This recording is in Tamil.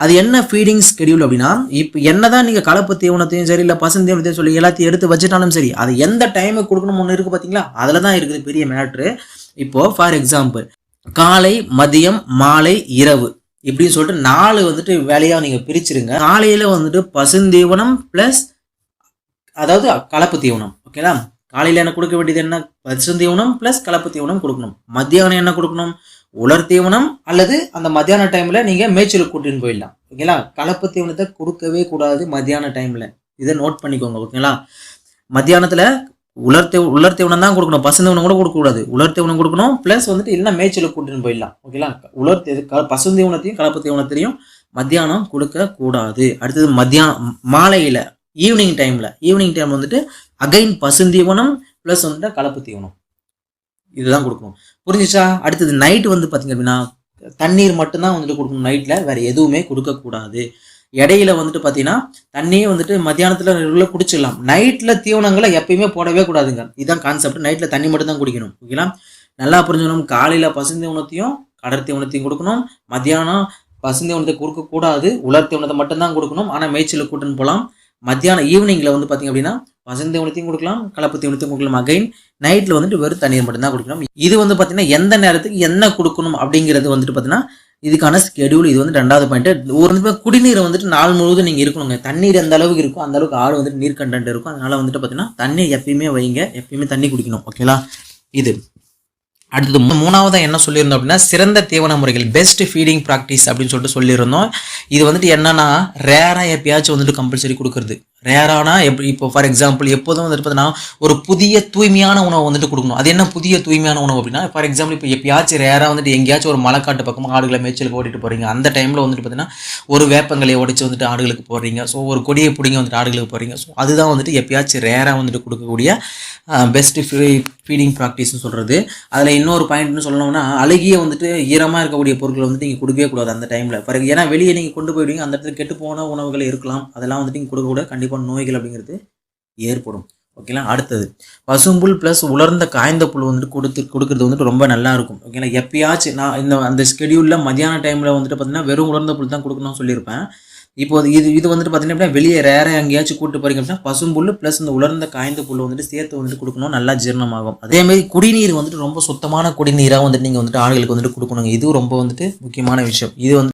அது என்ன ஃபீடிங் ஸ்கெடியூல் அப்படின்னா இப்போ என்னதான் நீங்கள் கலப்பு தீவனத்தையும் சரி இல்லை பசு தீவனத்தையும் சொல்லி எல்லாத்தையும் எடுத்து வச்சுட்டாலும் சரி அது எந்த டைமுக்கு கொடுக்கணும் ஒன்று இருக்குது பார்த்தீங்களா அதில் தான் இருக்குது பெரிய மேட்ரு இப்போது ஃபார் எக்ஸாம்பிள் காலை மதியம் மாலை இரவு இப்படின்னு சொல்லிட்டு நாலு வந்துட்டு வேலையாக நீங்கள் பிரிச்சிருங்க. காலையில் வந்துட்டு பசுந்தீவனம் ப்ளஸ் அதாவது கலப்பு தீவனம் ஓகேங்களா காலையில் என்ன கொடுக்க வேண்டியது என்ன? பசுந்தீவனம் ப்ளஸ் கலப்பு தீவனம் கொடுக்கணும். மத்தியானம் என்ன கொடுக்கணும்? உலர் தீவனம் அல்லது அந்த மத்தியான டைமில் நீங்கள் மேய்ச்சலுக்கு கூட்டின்னு போயிடலாம். ஓகேங்களா கலப்பு தீவனத்தை கொடுக்கவே கூடாது மத்தியான டைமில் இதை நோட் பண்ணிக்கோங்க ஓகேங்களா மத்தியானத்தில் உலர் தீவ உலர் தீவனம் தான் கொடுக்கணும். பசுந்தீவனம் கூட கொடுக்கக்கூடாது உலர் தீவனம் கொடுக்கணும் ப்ளஸ் வந்துட்டு இல்லைன்னா மேய்ச்சலுக்கு கூட்டின்னு போயிடலாம். ஓகேங்களா உலர் தீ- க- பசுந்தீவனத்தையும் கலப்பு தீவனத்தையும் மத்தியானம் கொடுக்கக்கூடாது அடுத்தது மத்தியானம் மாலையில் ஈவினிங் டைமில் ஈவினிங் டைம் வந்துட்டு அகைன் பசுந்தீவனம் ப்ளஸ் வந்துட்டு கலப்பு தீவனம் இதுதான் கொடுக்கணும். புரிஞ்சிச்சா? அடுத்தது நைட்டு வந்து பார்த்தீங்க அப்படின்னா தண்ணீர் மட்டும்தான் வந்துட்டு கொடுக்கணும் நைட்டில் வேறு எதுவுமே கொடுக்கக்கூடாது. இடையில வந்துட்டு பார்த்தீங்கன்னா தண்ணியே வந்துட்டு மத்தியானத்தில் ரெகுலர் குடிச்சிடலாம். நைட்டில் தீவனங்களை எப்பயுமே போடவே கூடாதுங்க. இதுதான் கான்செப்ட் நைட்டில் தண்ணி மட்டும் தான் குடிக்கணும் ஓகேங்களா நல்லா புரிஞ்சுக்கணும். காலையில் பசுந்தீவனத்தையும் கடற் தீவனத்தையும் கொடுக்கணும். மத்தியானம் பசுந்தீவனத்தை கொடுக்கக்கூடாது உலர் தீவனத்தை மட்டும்தான் கொடுக்கணும். ஆனால் மேய்ச்சலுக்கு கூட்டுன்னு போகலாம். மத்தியானம் ஈவினிங்கில் வந்து பார்த்தீங்க அப்படின்னா பசுந்தீவனத்தையும் கொடுக்கலாம் கலப்பு தீவனத்தையும் கொடுக்கலாம். அகைன் நைட்டில் வந்துட்டு வெறும் தண்ணீர் மட்டும்தான் கொடுக்கணும். இது வந்து பார்த்தீங்கன்னா எந்த நேரத்துக்கு என்ன கொடுக்கணும் அப்படிங்கிறது வந்துட்டு பார்த்தீங்கன்னா இதுக்கான ஸ்கெடியூல் இது வந்து ரெண்டாவது பாயிண்ட் ஒரு வந்து குடிநீரை வந்துட்டு நாள் முழுவதும் நீங்கள் இருக்கணுங்க. தண்ணீர் எந்த அளவுக்கு இருக்கும் அந்த அளவுக்கு ஆடு வந்துட்டு நீர் கண்டென்ட் இருக்கும். அதனால வந்துட்டு பார்த்தீங்கன்னா தண்ணி எப்பயுமே வைங்க. எப்பயுமே தண்ணி குடிக்கணும். ஓகேங்களா இது. அடுத்தது மூணாவதாக என்ன சொல்லியிருந்தோம் அப்படின்னா சிறந்த தீவன முறைகள் பெஸ்ட் ஃபீடிங் ப்ராக்டிஸ் அப்படின்னு சொல்லிட்டு சொல்லியிருந்தோம். இது வந்துட்டு என்னன்னா ரேராக எப்பயாச்சும் வந்துட்டு கம்பல்சரி கொடுக்குறது. ரேரானா எப்படி இப்போ ஃபார் எக்ஸாம்பிள் எப்போதும் வந்துட்டு பார்த்தீங்கன்னா ஒரு புதிய தூய்மையான உணவு வந்துட்டு கொடுக்கணும். அது என்ன புதிய தூய்மையான உணவு அப்படின்னா ஃபார் எக்ஸாம்பிள் இப்போ எப்பயாச்சும் ரேராக வந்துட்டு எங்கேயாச்சும் ஒரு மலைக்காட்டு பக்கமாக ஆடுகளை மேய்ச்சலுக்கு ஓட்டிட்டு போகிறீங்க அந்த டைமில் வந்துட்டு பார்த்தீங்கன்னா ஒரு வேப்பங்களை உடைச்சு வந்துட்டு ஆடுகளுக்கு போடுறீங்க. ஸோ ஒரு கொடியை பிடிங்க வந்துட்டு ஆடுகளுக்கு போடுறீங்க ஸோ அதுதான் வந்துட்டு எப்பயாச்சும் ரேராக வந்துட்டு கொடுக்கக்கூடிய பெஸ்ட் ஃபீடிங் ப்ராக்டிஸ்னு சொல்கிறது அதில் இன்னொரு பாயிண்ட்னு சொல்லணும்னா அழுகிய வந்துட்டு ஈரமாக இருக்கக்கூடிய பொருட்களை வந்துட்டு நீங்கள் கொடுக்கவே கூடாது அந்த டைமில் பிறகு ஏன்னா வெளியே நீங்கள் கொண்டு போயிடுவீங்க அந்த இடத்துல கெட்டு போன உணவுகள் இருக்கலாம். அதெல்லாம் வந்துட்டு நீங்கள் கொடுக்கக்கூட கண்டிப்பாக நோய்கள் அப்படிங்கிறது ஏற்படும். ஓகேங்களா அடுத்தது பசும்புல் ப்ளஸ் உலர்ந்த காய்ந்த புல் வந்துட்டு கொடுத்து கொடுக்குறது வந்துட்டு ரொம்ப நல்லா இருக்கும். ஓகேங்களா எப்பயாச்சும் நான் இந்த அந்த ஸ்கெடியூலில் மதியான டைமில் வந்துட்டு பார்த்தீங்கன்னா வெறும் உலர்ந்த புல் தான் கொடுக்கணும்னு சொல்லியிருப்பேன். இப்போ இது இது வந்துட்டு பார்த்தீங்கன்னா அப்படின்னா வெளியே ரேராக எங்கேயாச்சும் கூட்டு போறீங்க அப்படின்னா பசும்புல் ப்ளஸ் இந்த உலர்ந்த காய்ந்த புல் வந்துட்டு சேர்த்து வந்துட்டு கொடுக்கணும். நல்லா ஜீரணமாகும். அதே மாதிரி குடிநீர் வந்துட்டு ரொம்ப சுத்தமான குடிநீராக வந்துட்டு நீங்கள் வந்துட்டு ஆண்களுக்கு வந்துட்டு கொடுக்கணுங்க. இதுவும் ரொம்ப வந்துட்டு முக்கியமான விஷயம். இது வந்து